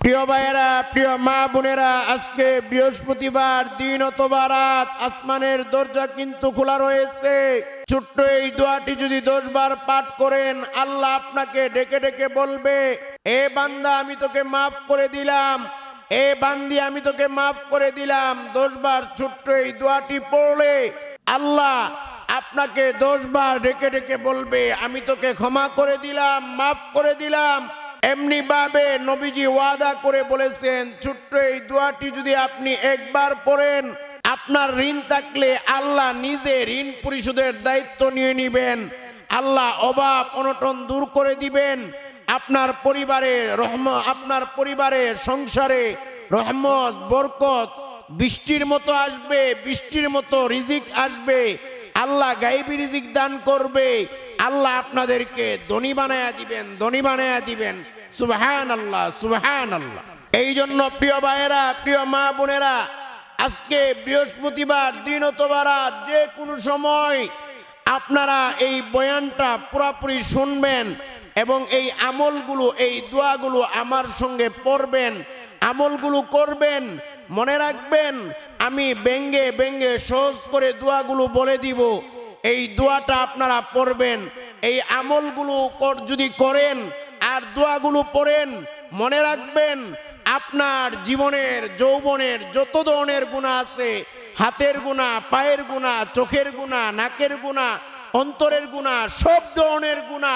প্রিয় ভাইয়েরা, প্রিয় মা বোনেরা, আজকে বৃহস্পতিবার দিন অথবা রাত, আসমানের দরজা কিন্তু খোলা রয়েছে। ছোট্ট এই দোয়াটি যদি দশবার পাঠ করেন, আল্লাহ আপনাকে ডেকে ডেকে বলবে, এ বান্দা, আমি তোকে মাফ করে দিলাম। এ বান্দি, আমি তোকে মাফ করে দিলাম। দশবার ছোট্ট এই দোয়াটি পড়লে আল্লাহ আপনাকে দশবার ডেকে ডেকে বলবে, আমি তোকে ক্ষমা করে দিলাম, মাফ করে দিলাম। এমনি ভাবে নবীজি ওয়াদা করে বলেছেন, ছোট্ট এই দোয়াটি যদি আপনি একবার পড়েন, আপনার ঋণ থাকলে আল্লাহ নিজে ঋণ পরিশোধের দায়িত্ব নিয়ে নেবেন। আল্লাহ অভাব অনটন দূর করে দিবেন। আপনার পরিবারে রহম, আপনার পরিবারে সংসারে রহমত, বরকত, বৃষ্টির মতো আসবে, বৃষ্টির মতো রিজিক আসবে। আল্লাহ গাইবি রিজিক দান করবে। আল্লাহ আপনাদেরকে ধনী বানায়া দিবেন, ধনী বানায়া দিবেন। সুবহান আল্লাহ সুবহান আল্লাহ এই জন্য প্রিয় ভাইয়েরা, প্রিয় মা বোনেরা, আজকে বৃহস্পতিবার দিন অথবা রাত যে কোনো সময় আপনারা এই বয়ানটা পুরাপুরি শুনবেন এবং এই আমলগুলো, এই দোয়াগুলো আমার সঙ্গে পড়বেন, আমলগুলো করবেন, মনে রাখবেন, আমি ব্যঙ্গে ব্যঙ্গে সহজ করে দোয়াগুলো বলে দিব। এই দোয়াটা আপনারা পড়বেন, এই আমলগুলো যদি করেন আর দোয়াগুলো পড়েন, মনে রাখবেন, আপনার জীবনের, যৌবনের যত ধরনের গুণা আছে, হাতের গুণা, পায়ের গুণা, চোখের গুণা, নাকের গুণা, অন্তরের গুণা, সব ধরনের গুণা,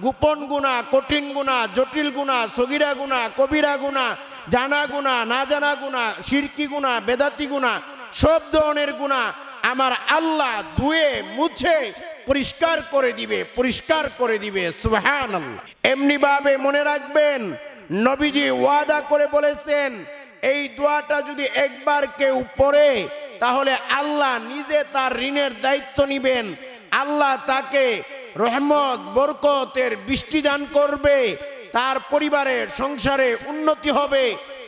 গোপন গুণা, কঠিন গুণা, জটিল গুণা, সগিরা গুণা, কবিরা গুণা, জানা গুণা, না জানা গুণা, সিরকি গুণা, বেদাতি গুণা, সব ধরনের গুণা আমার আল্লাহ ধুয়ে, মুছে পরিষ্কার করে দিবে, পরিষ্কার করে দিবে সুবহান আল্লাহ এমনি ভাবে মনে রাখবেন, নবীজি ওয়াদা করে বলেছেন, এই দোয়াটা যদি একবার কেউ পড়ে, তাহলে আল্লাহ নিজে তার ঋণের দায়িত্ব নিবেন। আল্লাহ তাকে রহমত, বরকতের বৃষ্টি দান করবে, তার পরিবারের সংসারে উন্নতি হবে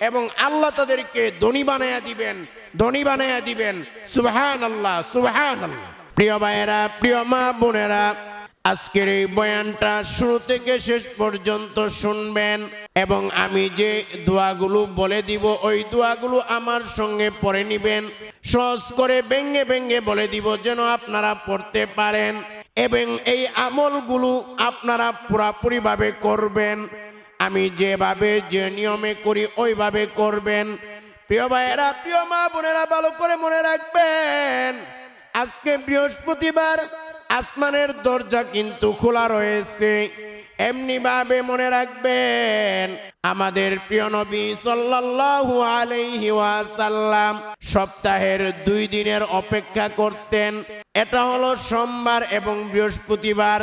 এবং আল্লাহ তাদেরকে ধনী বানায়া দিবেন, ধনী বানায়া দিবেন। সুবহান আল্লাহ সুবহান আল্লাহ প্রিয় ভাইয়েরা, প্রিয় মা বোনেরা, আজকের এই বয়ানটা শুরু থেকে শেষ পর্যন্ত শুনবেন এবং আমি যে দোয়াগুলো বলে দিব, ওই দোয়াগুলো আমার সঙ্গে পড়ে নিবেন। সহজ করে ব্যঙ্গে ব্যঙ্গে বলে দিব যেন আপনারা পড়তে পারেন এবং এই আমলগুলো আপনারা পুরাপুরিভাবে করবেন। আমি যেভাবে, যে নিয়মে করি, ওইভাবে করবেন। প্রিয় ভাইয়েরা, প্রিয় মা বোনেরা, ভালো করে মনে রাখবেন। আজকে বৃহস্পতিবার, আসমানের দরজা কিন্তু খোলা রয়েছে। এমনি ভাবে মনে রাখবেন, আমাদের প্রিয় নবী সাল্লাল্লাহু আলাইহি ওয়াসাল্লাম সপ্তাহের দুই দিনের অপেক্ষা করতেন। এটা হলো সোমবার এবং বৃহস্পতিবার।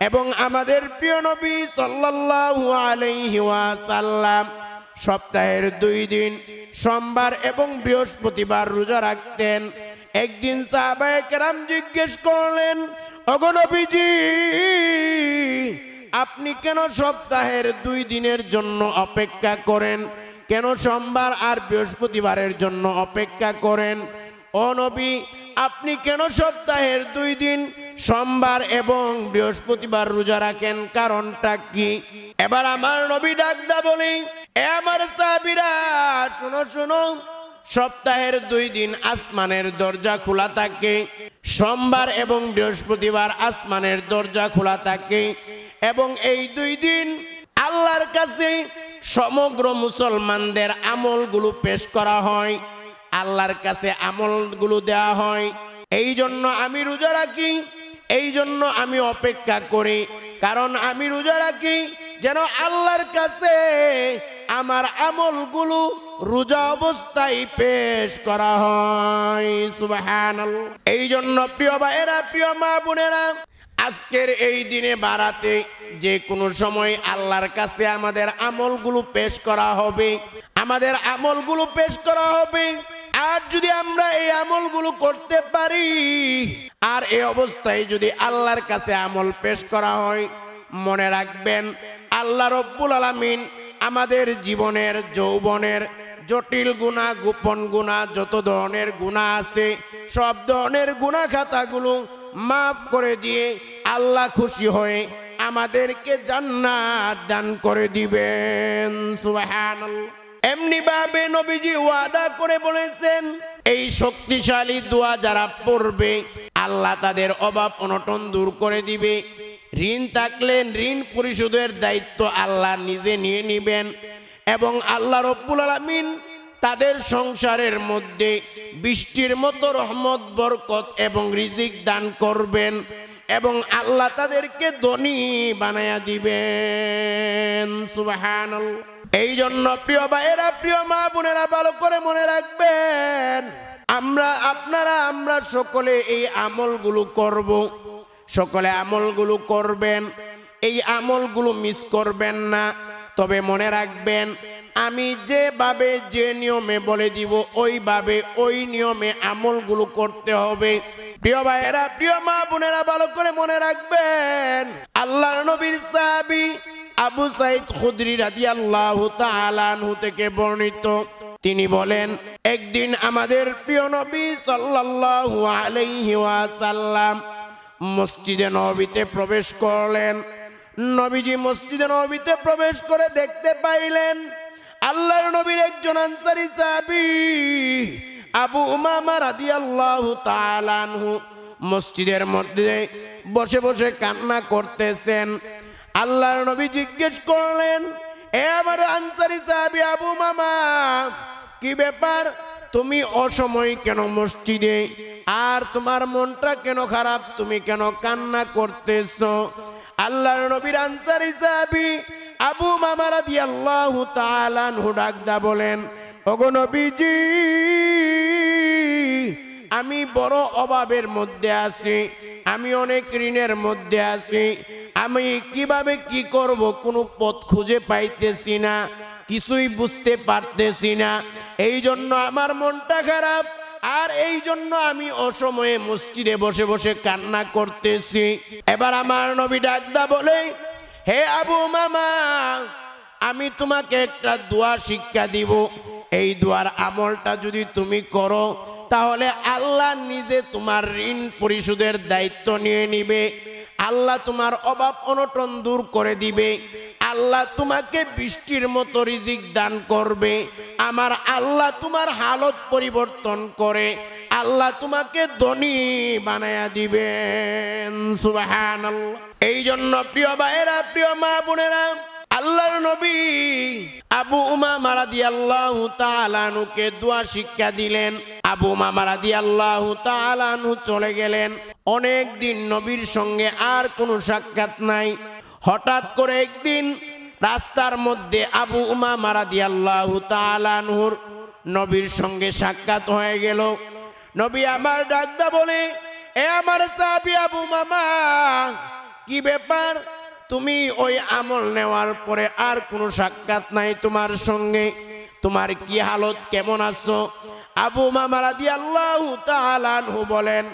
এবং আমাদের প্রিয় নবী সাল্লাল্লাহু আলাইহি ওয়াসাল্লাম সপ্তাহের দুই দিন, সোমবার এবং বৃহস্পতিবার রোজা রাখতেন। একদিন সাহাবায়ে কেরাম জিজ্ঞেস করলেন অগনবীজি আপনি কেন সপ্তাহের দুই দিনের জন্য অপেক্ষা করেন? কেন সোমবার আর বৃহস্পতিবারের জন্য অপেক্ষা করেন? ও নবী, আপনি কেন সপ্তাহের দুই দিন সোমবার এবং বৃহস্পতিবার রোজা রাখেন? কারণটা কি? এবার আমার নবী ডাকদা বলি আমার সাবিরা শোনো শোনো সপ্তাহের দুই দিন আসমানের দরজা খোলা থাকে। সোমবার এবং বৃহস্পতিবার আসমানের দরজা খোলা থাকে এবং এই দুই দিন আল্লাহর কাছে সমগ্র মুসলমানদের আমলগুলো পেশ করা হয়। আল্লাহর কাছে আমলগুলো দেওয়া হয়। এই জন্য আমি রোজা রাখি, এই জন্য আমি অপেক্ষা করি। কারণ আমি রোজা রাখি যেন আল্লাহর কাছে আমার আমলগুলো রোজা অবস্থায় পেশ করা হয়। এই জন্য প্রিয় ভাইয়েরা, প্রিয় মা বোনেরা, আজকের এই দিনে বাড়াতে যে কোনো সময় আল্লাহর কাছে আমাদের আমলগুলো পেশ করা হবে, আমাদের আমলগুলো পেশ করা হবে। আর যদি আমরা এই আমলগুলো করতে পারি, আর এই অবস্থায় যদি আল্লাহর কাছে আমল পেশ করা হয়, মনে রাখবেন আল্লাহ রব্বুল আলামিন আমাদের জীবনের, যৌবনের জটিল গুণা, গোপন গুণা, যত ধরনের গুণা আছে, সব ধরনের গুণা খাতাগুলো মাফ করে দিয়ে আল্লাহ খুশি হয়ে আমাদেরকে জান্নাত দান করে দিবেন। এমনি ভাবে নবীজি ওয়াদা করে বলেছেন, এই শক্তিশালী দোয়া যারা পড়বে, আল্লাহ তাদের অভাব অনটন দূর করে দিবে। ঋণ থাকলে ঋণ পরিশোধের দায়িত্ব আল্লাহ নিজে নিয়ে নিবেন এবং আল্লাহ রব্বুল আলামিন তাদের সংসারের মধ্যে বৃষ্টির মতো রহমত, বরকত এবং রিজিক দান করবেন এবং আল্লাহ তাদেরকে ধনী বানায়া দিবেন। সুবহানাল্লাহ। এই জন্য প্রিয় ভাইয়েরা, প্রিয় মা বোনেরা, ভালো করে মনে রাখবেন, আমরা, আপনারা, আমরা সকলে এই আমলগুলো করব। সকলে আমলগুলো করবেন। এই আমলগুলো মিস করবেন না। তবে মনে রাখবেন, আমি যেভাবে যে নিয়মে বলে দিব, ওইভাবে ওই নিয়মে আমলগুলো করতে হবে। প্রিয় ভাইয়েরা, প্রিয় মা বোনেরা, ভালো করে মনে রাখবেন আল্লাহ নবীর সাহাবী আবু সাইদ খুদরি রাদি আল্লাহ তালানহু থেকে বর্ণিত। তিনি বলেন, একদিন আমাদের প্রিয় নবী সাল্লাল্লাহু আলাইহি ওয়াসাল্লাম মসজিদে নবীতে প্রবেশ করলেন। নবীজি মসজিদে নবীতে প্রবেশ করে দেখতে পাইলেন, আল্লাহর নবীর একজন আনসারী সাহাবী আবু উমামা রাদিয়াল্লাহু তাআলাহু মসজিদের মধ্যে বসে বসে কান্না করতেছেন। আল্লাহর নবী জিজ্ঞেস করলেন, এ আমার আনসারী সাহাবী আবু মামা কি ব্যাপার? তুমি অসময় কেন মসজিদে? আর তোমার মনটা কেন খারাপ? তুমি কেন কান্না করতেছ? আল্লাহর নবীর আনসার সাহাবী আবু মামা রাদিয়াল্লাহু তাআলা আনহু ডাকদা বলেন, ওগো নবীজি, আমি বড় অভাবের মধ্যে আছি। আমি অনেক ঋণের মধ্যে আছি। আমি কীভাবে কি করব? কোনো পথ খুঁজে পাইতেছি না। কিছুই বুঝতে পারতেছি না। এই জন্য আমার মনটা খারাপ। আর এই জন্য আমি অসময়ে মসজিদে বসে বসে কান্না করতেছি। এবার আমার নবী ডাকদা বলে, হে আবু মামা, আমি তোমাকে একটা দোয়া শিক্ষা দিব। এই দোয়ার আমলটা যদি তুমি করো, তাহলে আল্লাহ নিজে তোমার ঋণ পরিশোধের দায়িত্ব নিয়ে নিবে। আল্লাহ তোমার অভাব অনটন দূর করে দিবে। আল্লাহ তোমাকে বৃষ্টির মতো রিজিক দান করবে। আমার আল্লাহ তোমার হালত পরিবর্তন করে। আল্লাহ তোমাকে ধনী বানায়া দিবেন। সুবহানাল্লাহ। এই জন্য প্রিয় ভাইয়েরা, প্রিয় মা বোনেরা, আল্লাহর নবী আবু উমা মারাদি আল্লাহ তালানুকে দোয়া শিক্ষা দিলেন। আবু উমা মারাদি আল্লাহ তালানু চলে গেলেন। অনেক দিন নবীর সঙ্গে আর কোনো সাক্ষাৎ নাই। হঠাৎ করে একদিন রাস্তার মধ্যে আবু উমা মারাদি আল্লাহ তালানহুর নবীর সঙ্গে সাক্ষাৎ হয়ে গেল। নবী আমার ডাকদা বলে, এ আমার সাহাবি আবু মামা কি ব্যাপার? তুমি ওই আমল নেওয়ার পরে আর কোনো সাক্ষাৎ নাই তোমার সঙ্গে? তোমার কি হালত? কেমন আছো? আবু মামা রাদি আল্লাহ তালানহু বলেন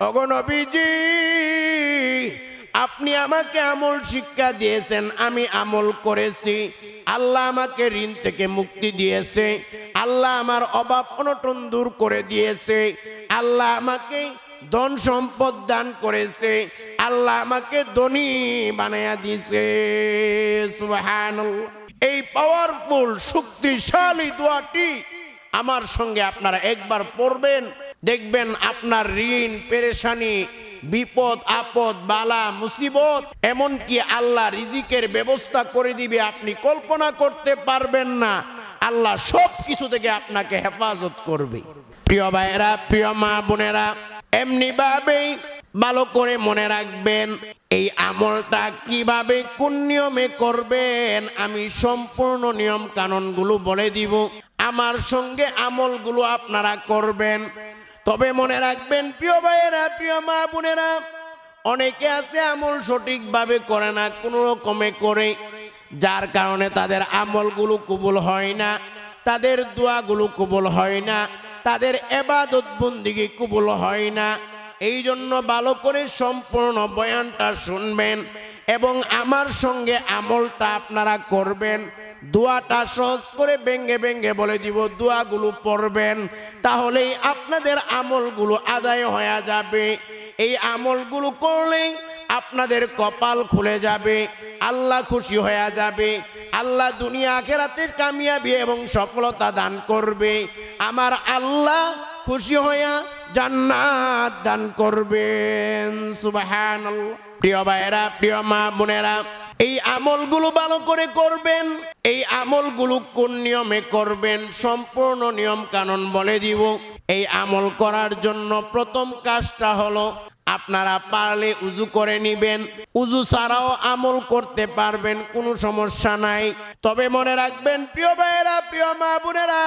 অগনবীজি আপনি আমাকে আমল শিক্ষা দিয়েছেন, আমি আমল করেছি। আল্লাহ আমাকে ঋণ থেকে মুক্তি দিয়েছে। আল্লাহ আমার অভাব অনটন দূর করে দিয়েছে। আল্লাহ আমাকে ধন সম্পদ দান করেছে। আল্লাহ আমাকে ধনী বানায়া দিয়েছে। এই পাওয়ারফুল শক্তিশালী দোয়াটি আমার সঙ্গে আপনারা একবার পড়বেন। দেখবেন আপনার ঋণ, পেরেশানি বিপদ, আপদ, বালা, মুসিবত, এমনকি আল্লাহ রিজিকের ব্যবস্থা করে দিবে, আপনি কল্পনা করতে পারবেন না। আল্লাহ সব কিছু থেকে আপনাকে হেফাজত করবে। প্রিয় ভাইয়েরা, প্রিয় মা বোনেরা এমনি ভাবেই ভালো করে মনে রাখবেন, এই আমলটা কীভাবে কোন নিয়মে করবেন, আমি সম্পূর্ণ নিয়ম কানুনগুলো বলে দিব। আমার সঙ্গে আমলগুলো আপনারা করবেন। তবে মনে রাখবেন, প্রিয় ভাইয়েরা, প্রিয় মা বোনেরা, অনেকে আছে আমল সঠিকভাবে করে না, কোনো রকমে করে, যার কারণে তাদের আমলগুলো কবুল হয় না, তাদের দোয়াগুলো কবুল হয় না, তাদের এবাদত বন্দিগি কবুল হয় না। এই জন্য ভালো করে সম্পূর্ণ বয়ানটা শুনবেন এবং আমার সঙ্গে আমলটা আপনারা করবেন। দোয়াটা সহজ করে ব্যঙ্গে ব্যঙ্গে বলে দিব, দোয়াগুলো পড়বেন, তাহলেই আপনাদের আমলগুলো আদায় হয়ে যাবে। এই আমলগুলো করলেই আপনাদের কপাল খুলে যাবে, আল্লাহ খুশি হয়ে যাবে, আল্লাহ দুনিয়া আখেরাতে কামিয়াবি এবং সফলতা দান করবে, আমার আল্লাহ খুশি হইয়া জান্নাত দান করবেন। সুবহানাল্লাহ। প্রিয় ভাইয়েরা, প্রিয় মা বোনেরা এই আমলগুলো ভালো করে করবেন। এই আমলগুলো কোন নিয়মে করবেন সম্পূর্ণ নিয়ম কানুন বলে দিব। এই আমল করার জন্য প্রথম কাজটা হলো আপনারা পারলে উজু করে নিবেন। উজু ছাড়াও আমল করতে পারবেন, কোনো সমস্যা নাই। তবে মনে রাখবেন, প্রিয় ভাইয়েরা, প্রিয় মা বোনেরা,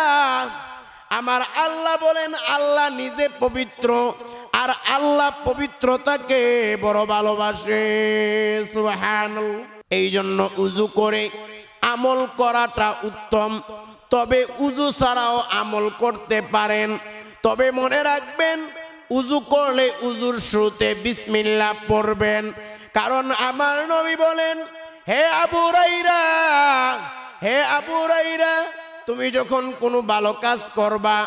আমার আল্লাহ বলেন, আল্লাহ নিজে পবিত্র, আর আল্লাহ পবিত্রতাকে বড় ভালোবাসে। সুবহানাল্লাহ। এই জন্য উজু করে আমল করাটা উত্তম। তবে উজু ছাড়াও আমল করতে পারেন। তবে মনে রাখবেন, উজু করলে উজুর শুরুতে বিসমিল্লাহ পড়বেন। কারণ আমার নবী বলেন, হে আবু রাইরা হে আবু রাইরা তুমি যখন কোনো ভালো কাজ করবা,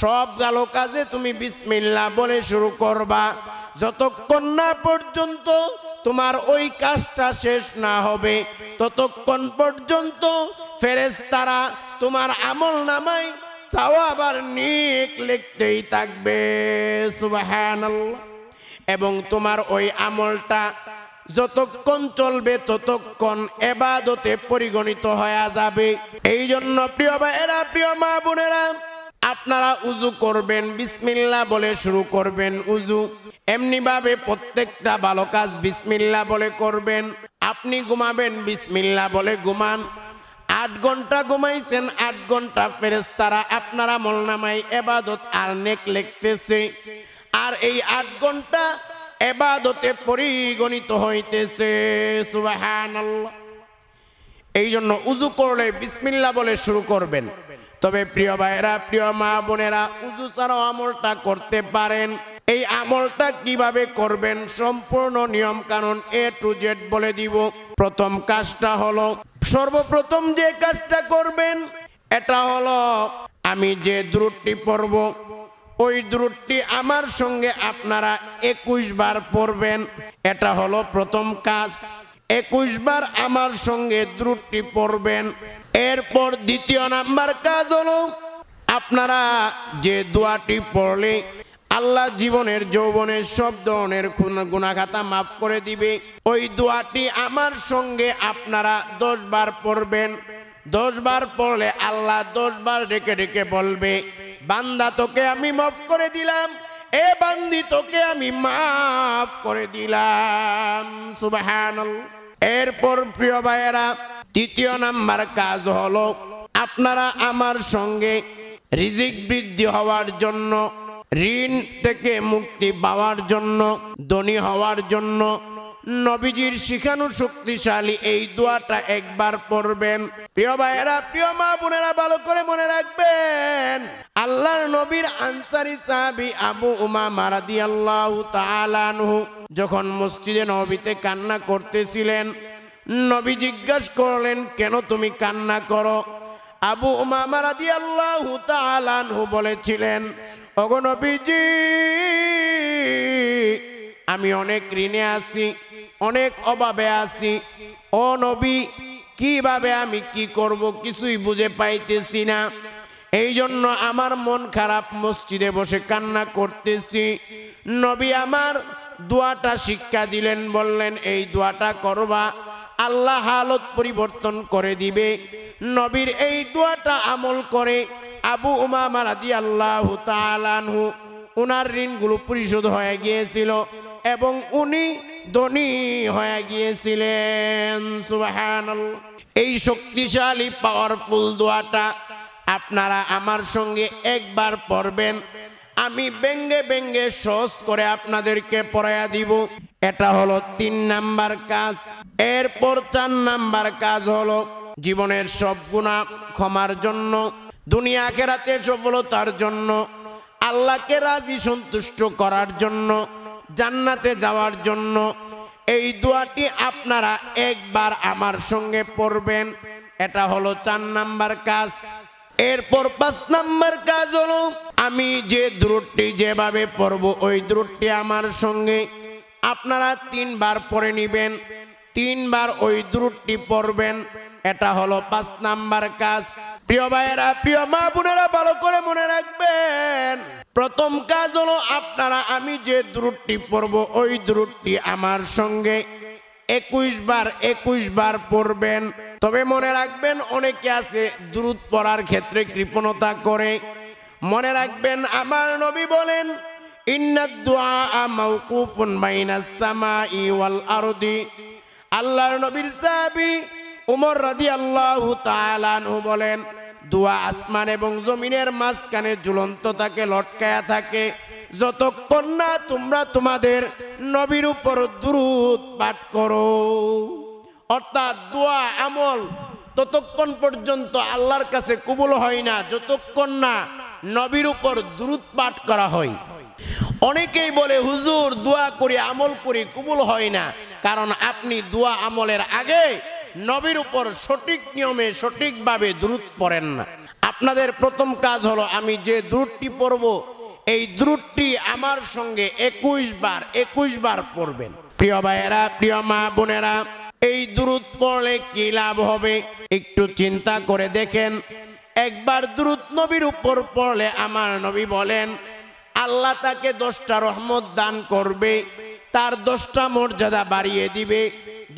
সব ভালো কাজে তুমি বিসমিল্লাহ বলে শুরু করবা। যতক্ষণ না পর্যন্ত তোমার ওই কাজটা শেষ না হবে। ততক্ষণ পর্যন্ত ফেরেশতারা তোমার আমল নামাই সাওয়াবার নিক লিখতেই থাকবে। সুবহানাল্লাহ। এবং তোমার ওই আমলটা যতক্ষণ চলবে ততক্ষণ এবাদতে পরিগণিত হয়ে যাবে। এই জন্য প্রিয় ভাইয়েরা, প্রিয় মা বোনেরা আপনারা উজু করবেন বিসমিল্লা বলে শুরু করবেন উজু এমনি ভাবে প্রত্যেকটা ভালো কাজ বিসমিল্লা বলে করবেন। আপনি ঘুমাবেন বিসমিল্লা বলে ঘুমান। আট ঘণ্টা ঘুমাইছেন, আট ঘণ্টা ফেরেস্তারা আপনারা মলনামাই এবাদত আর নেক লিখতেছে। আর এই আট ঘণ্টা এবাদতে পরিগণিত হইতেছে, সুবহানাল্লাহ। এই জন্য উজু করলে বিসমিল্লা বলে শুরু করবেন। তবে প্রিয় ভাইয়েরা, প্রিয় মা বোনেরা, উজু ছাড়াও আমলটা করতে পারেন। এই আমলটা কীভাবে করবেন সম্পূর্ণ নিয়ম কানুন এ টু জেড বলে দিব। প্রথম কাজটা হলো, সর্বপ্রথম যে কাজটা করবেন, এটা হলো, আমি যে দ্রুটটি পড়ব, ওই দ্রুটটি আমার সঙ্গে আপনারা একুশ বার পড়বেন। এটা হলো প্রথম কাজ। একুশ বার আমার সঙ্গে দ্রুটটি পড়বেন। এরপর দ্বিতীয় নাম্বার কাজ হলো, আপনারা যে দোয়াটি পড়লে আল্লাহ জীবনের যৌবনের সব ধরনের গুনাখাতা মাফ করে দিবে, ওই দোয়াটি আমার সঙ্গে আপনারা দশ বার পড়বেন। দশ বার পড়লে আল্লাহ দশ বার রেখে রেখে বলবে, বান্দা তোকে আমি মাফ করে দিলাম, এ বান্দি তোকে আমি মাফ করে দিলাম। সুবহানাল্লাহ। এরপর প্রিয় ভাইয়েরা তৃতীয় নাম্বার কাজ হলো আপনারা আমার সঙ্গে রিজিক বৃদ্ধি হওয়ার জন্য, ঋণ থেকে মুক্তি পাওয়ার জন্য, ধনী হওয়ার জন্য নবীজির শিখানো শক্তিশালী এই দোয়াটা একবার পড়বেন। প্রিয় ভাইয়েরা, প্রিয় মা বোনেরা, ভালো করে মনে রাখবেন, আল্লাহর নবীর আনসারি সাহাবি আবু উমা মারাদি আল্লাহ তালানহু যখন মসজিদে নবীতে কান্না করতেছিলেন নবী জিজ্ঞাসা করলেন, কেন তুমি কান্না করো? আবু উমামা রাদি আল্লাহ তালানহু বলেছিলেন অগনবীজি আমি অনেক ঋণে আছি, অনেক অভাবে আছি। ও নবী, কীভাবে আমি কি করব কিছুই বুঝে পাইতেছি না। এই জন্য আমার মন খারাপ, মসজিদে বসে কান্না করতেছি। নবী আমার দোয়াটা শিক্ষা দিলেন, বললেন, এই দোয়াটা করবা আল্লাহ হালত পরিবর্তন করে দিবে। নবীর এই দোয়াটা আমল করে আবু উমামা রাদি আল্লাহ তালানহু উনার ঋণগুলো পরিশোধ হয়ে গিয়েছিল এবং উনি ধনী হয়ে গিয়েছিলেন। এই শক্তিশালী পাওয়ারফুল দোয়াটা আপনারা আমার সঙ্গে একবার পড়বেন। আমি ব্যঙ্গে ব্যঙ্গে সহজ করে আপনাদেরকে পড়াইয়া দিব। এটা হলো তিন নাম্বার কাজ। এরপর চার নাম্বার কাজ হলো জীবনের সব গুণা ক্ষমার জন্য, দুনিয়া খেরাতে সফলতার জন্য, আল্লাহকে রাজি সন্তুষ্ট করার জন্য, জান্নাতে যাওয়ার জন্য। এই দোয়াটি আপনারা একবার আমার সঙ্গে পড়বেন। এটা হলো চার নাম্বার কাজ। এরপর পাঁচ নাম্বার কাজ হলো আমি যে দ্রুটটি যেভাবে পড়ব, ওই দ্রুটটি আমার সঙ্গে আপনারা তিনবার পড়ে নিবেন, তিনবার ওই দ্রুটটি পড়বেন। এটা হলো পাঁচ নাম্বার কাজ। প্রিয় ভাইয়েরা, প্রিয় মা বোনেরা, ভালো করে মনে রাখবেন, প্রথম কাজ হলো আপনারা, আমি যে দ্রুটটি পড়ব, ওই দ্রুটটি আমার সঙ্গে একুশ বার একুশ বার পড়বেন। তবে মনে রাখবেন, অনেকে আছে দ্রুত পড়ার ক্ষেত্রে কৃপণতা করে। মনে রাখবেন, আমার নবী বলেন আল্লাহর নবীর সাহাবী উমর রাদিয়াল্লাহু তাআলা আনহু বলেন দোয়া আসমান এবং জমিনের মাঝখানে ঝুলন্ত থাকে, লটকায়া থাকে। যতক্ষণ না তোমরা তোমাদের নবীর উপর দুরূদ পাঠ করো। অর্থাৎ দোয়া আমল ততক্ষণ পর্যন্ত আল্লাহর কাছে কবুল হয় না, যতক্ষণ না নবীর উপর দুরূদ পাঠ করা হয়। অনেকেই বলে, হুজুর, দোয়া করি, আমল করি, কবুল হয় না। কারণ আপনি দোয়া আমলের আগে নবীর উপর সঠিক নিয়মে, সঠিকভাবে দ্রুত পড়েন না। আপনাদের প্রথম কাজ হলো, আমি যে দ্রুতটি পড়ব, এই দ্রুতটি আমার সঙ্গে একুশ বার একুশ বার পড়বেন। প্রিয় ভাইয়েরা, প্রিয় মা বোনেরা, এই দ্রুত পড়লে কি লাভ হবে? একটু চিন্তা করে দেখেন। একবার দ্রুত নবীর উপর পড়লে আমার নবী বলেন, আল্লাহ তাকে দশটা রহমত দান করবে, তার দশটা মর্যাদা বাড়িয়ে দিবে,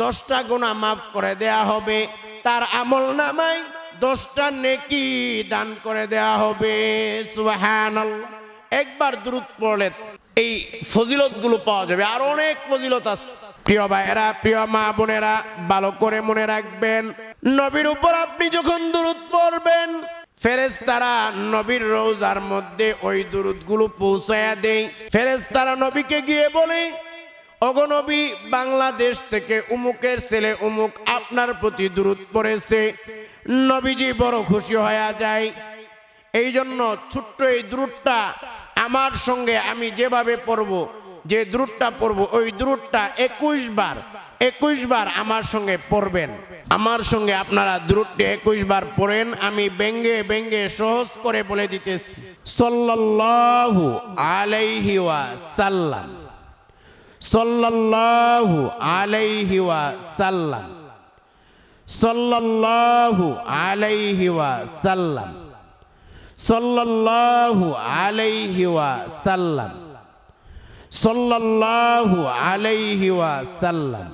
দশটা গুণা মাফ করে দেয়া হবে, তার আমল নামায় দশটা নেকি দান করে দেয়া হবে। একবার দ্রুত পড়লে এই ফজিলতগুলো পাওয়া যাবে। আর অনেক ফজিলত আছে। প্রিয় ভাইয়েরা, প্রিয় মা বোনেরা, ভালো করে মনে রাখবেন। নবীর উপর আপনি যখন দূরত পড়বেন, ফেরেশতারা নবীর রোজার মধ্যে ওই দুরুদগুলো পৌঁছায়া দেয়। ফেরেশতারা নবীকে গিয়ে বলে অগনবী বাংলাদেশ থেকে উমুকের ছেলে উমুক আপনার প্রতি দূরত পড়েছে। নবীজি বড় খুশি হয়ে যায়। এই জন্য ছোট্ট এই দ্রুটটা আমার সঙ্গে আমি যেভাবে পড়ব, যে দ্রুটটা পড়ব, ওই দ্রুটটা একুশ বার একুশ বার আমার সঙ্গে পড়বেন। আমার সঙ্গে আপনারা দ্রুটটি একুশ বার পড়েন, আমি ব্যঙ্গে ব্যঙ্গে সহজ করে বলে দিতেছি। সল্লাল্লাহু আলাইহি সাল্লাম সল্লাল্লাহু আলাইহি সাল্লাম সল্লাল্লাহু আলাইহি সাল্লাম সল্লাল্লাহু আলাইহি সাল্লাম সল্লাল্লাহু আলাইহি সাল্লাম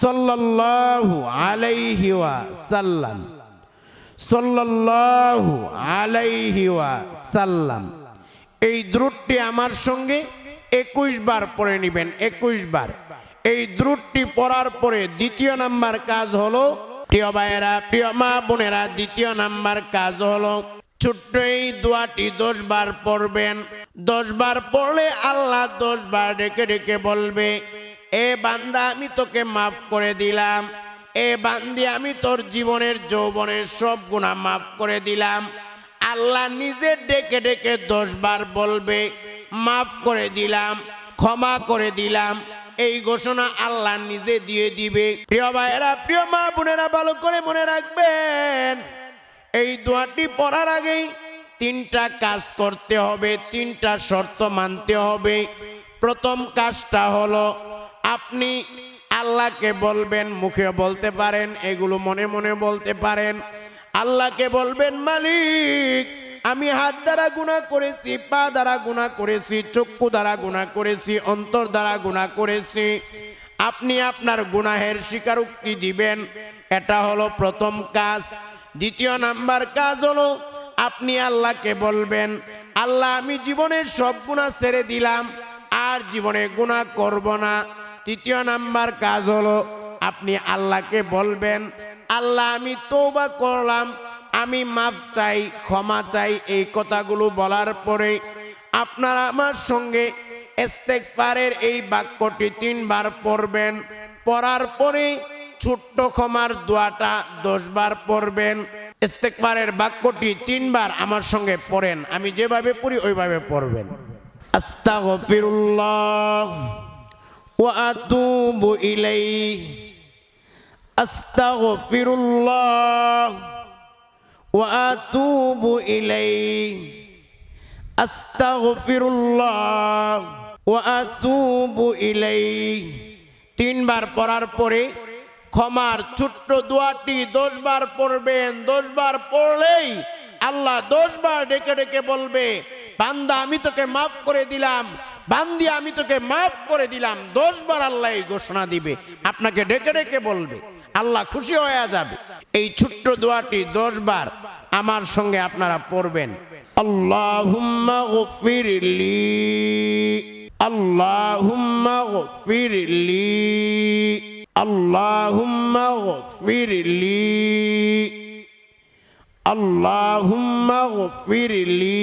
সল্লাল্লাহু আলাইহি ওয়া সাল্লাম সল্লাল্লাহু আলাইহি ওয়া সাল্লাম এই দ্রুটটি আমার সঙ্গে একুশ বার পড়ে নেবেন, একুশ বার। এই দ্রুটটি পড়ার পরে দ্বিতীয় নাম্বার কাজ হলো, প্রিয় ভাইয়েরা, প্রিয় মা বোনেরা, দ্বিতীয় নাম্বার কাজ হলো, ছোট্ট এই দোয়াটি দশ বার পড়বেন। দশ বার পড়লে আল্লাহ দশ বার ডেকে ডেকে বলবে এ বান্দা, আমি তোকে মাফ করে দিলাম। এ বান্দি, আমি তোর জীবনের যৌবনের সব গুণা মাফ করে দিলাম। আল্লাহ নিজে ডেকে ডেকে দশ বার বলবে, মাফ করে দিলাম, ক্ষমা করে দিলাম। এই ঘোষণা আল্লাহ নিজে দিয়ে দিবে। প্রিয় ভাইয়েরা, প্রিয় মা বোনেরা, ভালো করে মনে রাখবেন, এই দোয়াটি পড়ার আগেই তিনটা কাজ করতে হবে, তিনটা শর্ত মানতে হবে। প্রথম কাজটা হলো আপনি আল্লাহকে বলবেন, মুখে বলতে পারেন, এগুলো মনে মনে বলতে পারেন। আল্লাহকে বলবেন, মালিক, আমি হাত দ্বারা গুণা করেছি, পা দ্বারা গুণা করেছি, চক্ষু দ্বারা গুণা করেছি, অন্তর দ্বারা গুণা করেছি। আপনি আপনার গুনাহের স্বীকারোক্তি দিবেন। এটা হলো প্রথম কাজ। দ্বিতীয় নাম্বার কাজ হলো, আপনি আল্লাহকে বলবেন, আল্লাহ, আমি জীবনের সব গুণা ছেড়ে দিলাম, আর জীবনে গুণা করব না। তৃতীয় নাম্বার কাজ হলো, আপনি আল্লাহকে বলবেন, আল্লাহ, আমি তৌবা করলাম, আমি মাফ চাই, ক্ষমা চাই। এই কথাগুলো বলার পরে আপনারা আমার সঙ্গে ইস্তেগফারের এই বাক্যটি তিনবার পড়বেন। পড়ার পরে ছোট্ট ক্ষমার দোয়াটা দশবার পড়বেন। ইস্তেগফারের বাক্যটি তিনবার আমার সঙ্গে পড়েন। আমি যেভাবে পড়ি, ওইভাবে পড়বেন। আস্তাগফিরুল্লাহ। আতুবু ইলাইহি আস্তাগফিরুল্লাহ ওয়া আতুবু ইলাইহি আস্তাগফিরুল্লাহ ওয়া আতুবু ইলাইহি তিনবার পড়ার পরে ক্ষমার ছোট্ট দোয়াটি দশবার পড়বেন। দশবার পড়লেই আল্লাহ দশবার ডেকে ডেকে বলবে, বান্দা, আমি তোকে মাফ করে দিলাম। বান্দি, আমি তোকে মাফ করে দিলাম, দশবার আল্লাহ এই ঘোষণা দিবে, আপনাকে ডেকে ডেকে বলবে, আল্লাহ খুশি হয়ে যাবে। এই ছোট্ট দোয়াটি দশবার আমার সঙ্গে আপনারা পড়বেন। আল্লাহুম্মা গফিরলি আল্লাহুম্মা গফিরলি আল্লাহুম্মা গফিরলি আল্লাহুম্মা গফিরলি।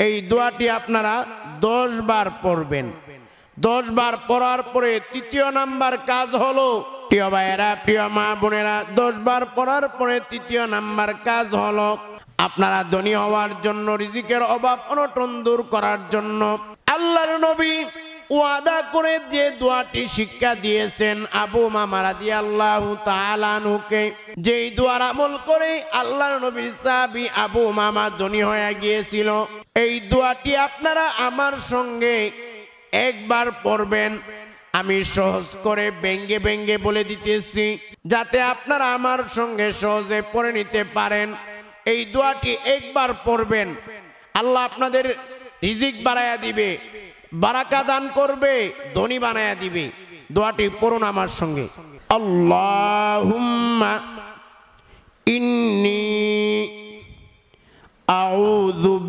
এই দোয়াটি আপনারা দশ বার পড়বেন। দশ বার পড়ার পরে তৃতীয় নাম্বার কাজ হলো, প্রিয় ভাইয়েরা, প্রিয় মা বোনেরা, দশ বার পড়ার পরে তৃতীয় নাম্বার কাজ হলো, আপনারা ধনী হওয়ার জন্য, রিজিকের অভাব অনটন দূর করার জন্য আল্লাহর নবী ওয়াদা করে যে দোয়াটি শিক্ষা দিয়েছেন আবু মামারা দিয়ে আল্লাহ তালানুকে যেই দোয়ার আমল করে আল্লাহর নবীর সাহাবি আবু মামা ধনী হয়ে গিয়েছিল। এই দোয়াটি আপনারা আমার সঙ্গে একবার পড়বেন। আমি সহজ করে ব্যঙ্গে ব্যঙ্গে বলে দিতেছি, যাতে আপনারা আমার সঙ্গে সহজে পড়ে নিতে পারেন। এই দোয়াটি একবার পড়বেন। আল্লাহ আপনাদের রিজিক বাড়ায়া দিবে, বারাকা দান করবে, ধনী বানায়া দিবে। দোয়াটি পড়ুন আমার সঙ্গে। আল্লাহুম্মা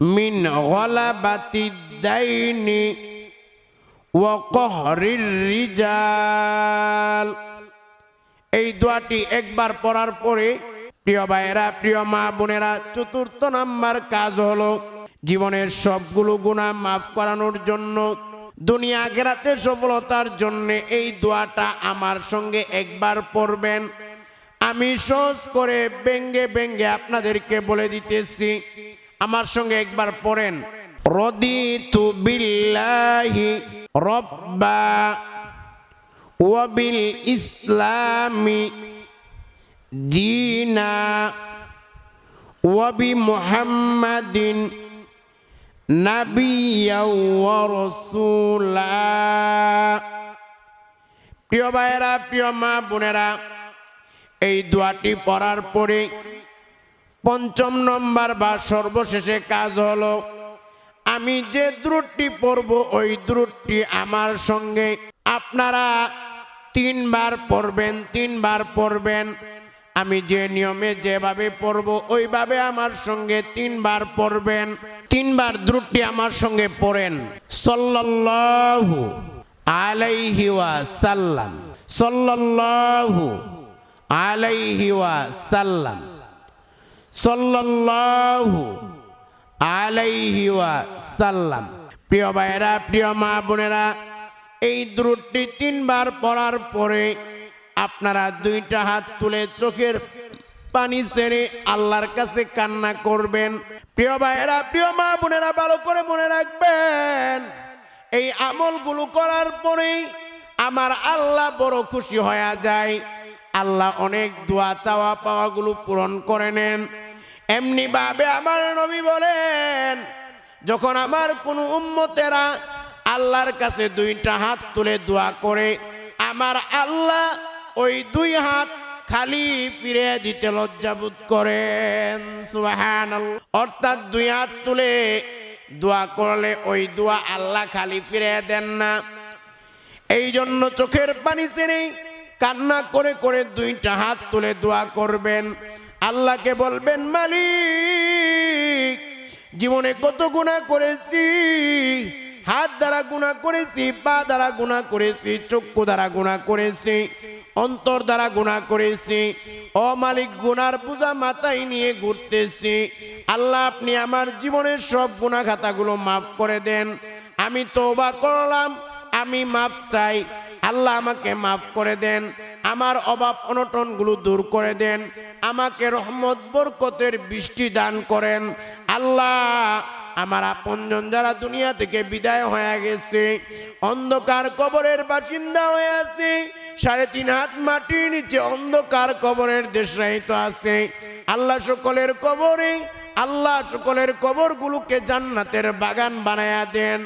গলাবাতি দাইনি ওয়া কহরির রিজাল। এই দোয়াটি একবার পড়ার পরে প্রিয় ভাইয়েরা, প্রিয় মা বোনেরা, চতুর্থ নাম্বার কাজ হলো জীবনের সবগুলো গুণা মাফ করানোর জন্য, দুনিয়া গেরাতে সফলতার জন্য এই দোয়াটা আমার সঙ্গে একবার পড়বেন। আমি সহজ করে ব্যঙ্গে ব্যঙ্গে আপনাদেরকে বলে দিতেছি আমার সঙ্গে একবার পড়েন। রদিতু বিল্লাহি রব্বা ওয়াবিল ইসলামি দিনা ওয়াবি মুহাম্মাদিন নাবিয়া ওয়া প্রিয় ভাইয়েরা, প্রিয় মা বোনেরা, এই দোয়াটি পড়ার পরে পঞ্চম নম্বর বা সর্বশেষে কাজ হলো, আমি যে দ্রুটটি পড়ব, ওই দ্রুটটি আমার সঙ্গে আপনারা তিনবার পড়বেন তিনবার পড়বেন। আমি যে নিয়মে যেভাবে পড়ব, ওইভাবে আমার সঙ্গে তিনবার পড়বেন, তিনবার দ্রুটটি আমার সঙ্গে পড়েন। সল্লাল্লাহু আলাইহি ওয়াসাল্লাম। সল্লাল্লাহু আলাইহি ওয়াসাল্লাম। সল্লাল্লাহু আলাইহি ওয়াসাল্লাম। প্রিয় ভাইয়েরা, প্রিয় মা বোনেরা, এই দ্রুটটি তিনবার পড়ার পরে আপনারা দুইটা হাত তুলে চোখের পানি ছেড়ে আল্লাহর কাছে কান্না করবেন। প্রিয় ভাইয়েরা, প্রিয় মা বোনেরা, ভালো করে মনে রাখবেন, এই আমলগুলো করার পরেই আমার আল্লাহ বড় খুশি হয়ে যায়। আল্লাহ অনেক দোয়া চাওয়া পাওয়াগুলো পূরণ করে নেন। এমনি ভাবে আমার নবী বলেন, যখন আমার কোনো উম্মতেরা আল্লাহর কাছে দুইটা হাত তুলে দোয়া করে, আমার আল্লাহ ওই দুই হাত খালি ফিরে দিতে লজ্জাবোধ করেন। সুবহানাল্লাহ। অর্থাৎ দুই হাত তুলে দোয়া করলে ওই দোয়া আল্লাহ খালি ফিরে দেন না। এই জন্য চোখের পানি ছেড়ে কান্না করে করে দুইটা হাত তুলে দোয়া করবেন। আল্লাহকে বলবেন, মালিক, জীবনে কত গুণা করেছি, হাত দ্বারা গুণা করেছি, পা দ্বারা গুণা করেছি, চক্ষু দ্বারা গুণা করেছি, অন্তর দ্বারা গুণা করেছি। ও মালিক, গুনার পূজা মাথায় নিয়ে ঘুরতেছি। আল্লাহ, আপনি আমার জীবনের সব গুণা খাতাগুলো মাফ করে দেন। আমি তোবা করলাম, আমি মাফ চাই। আল্লাহ আমাকে মাফ করে দেন, আমার অভাব অনটনগুলো দূর করে দেন, আমাকে রহমত, বরকতের বৃষ্টি দান করেন। আল্লাহ আমার আপনজন যারা দুনিয়া থেকে বিদায় হয়ে গেছে, অন্ধকার কবরের বাসিন্দা হয়ে আছে, সাড়ে তিন হাত মাটির নিচে অন্ধকার কবরের দেশরাহিত আছে। আল্লাহ সকলের কবরে, আল্লাহ সকলের কবরগুলোকে জান্নাতের বাগান বানায়া দেন।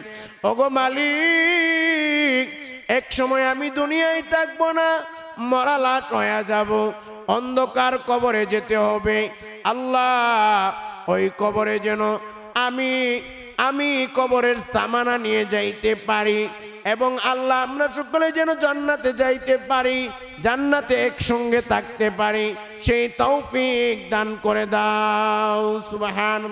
ওগো মালিক এক সময় আমি দুনিয়ায় থাকব না, মরা লাশ হয়ে যাব। অন্ধকার কবরে যেতে হবে। আল্লাহ, ওই কবরে যেন আমি আমি কবরের সামানা নিয়ে যাইতে পারি এবং আল্লাহ আমরা সকলে যেন জান্নাতে যাইতে পারি, জান্নাতে একসঙ্গে থাকতে পারি। সেই তৌফিক দান করে দাও সুবহান